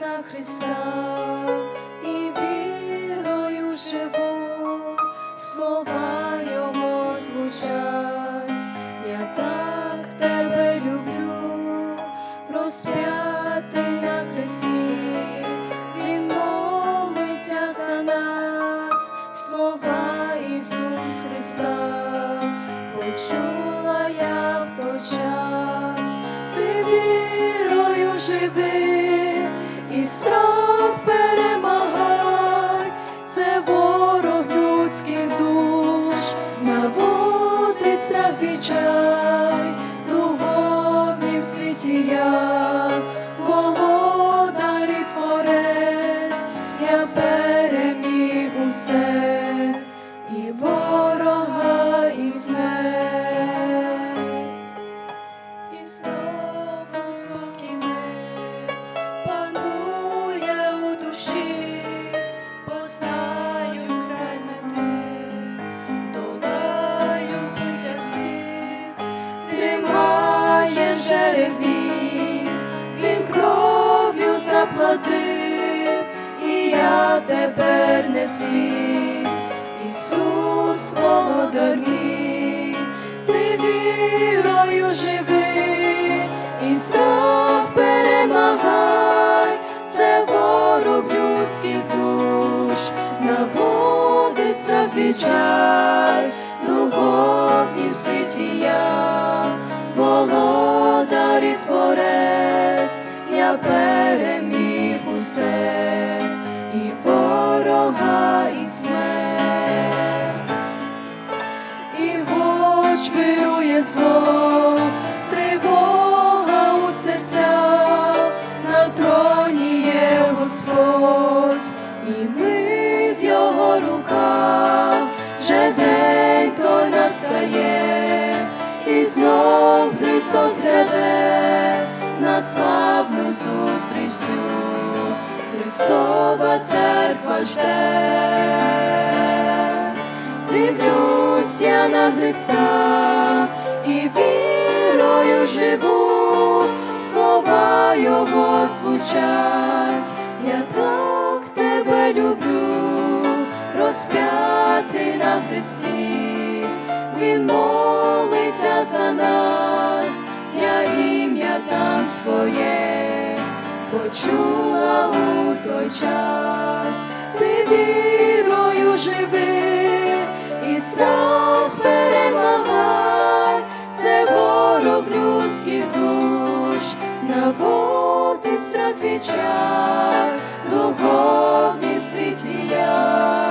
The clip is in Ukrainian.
на Христа і вірою живу, слова йому звучать, я так тебе люблю, розп'ятий на Христі, страх перемагай, це ворог людських душ, наводить страх відчай, в духовнім світі я, тримає жеребів, він кров'ю заплатив, і я тепер не свій, Ісус володар мій, ти вірою живи, і страх перемагай, це ворог людських душ, наводить страх відчай, в духовнім творець, я переміг усе, і ворога, і смерть. І хоч вирує зло, тривога у серцях, на троні є Господь, і ми в його руках, вже день той настає, і знов Христос гряде на славну зустріч всю. Христова церква жде. Дивлюсь я на Христа і вірою живу, слова Його звучать, я так тебе люблю, розп'ятий на Христі, Він молиться за нас, я ім'я там своє почула у той час, ти вірою живи, і страх перемагай, це ворог людських душ, наводить страх відчай, в духовній світі я,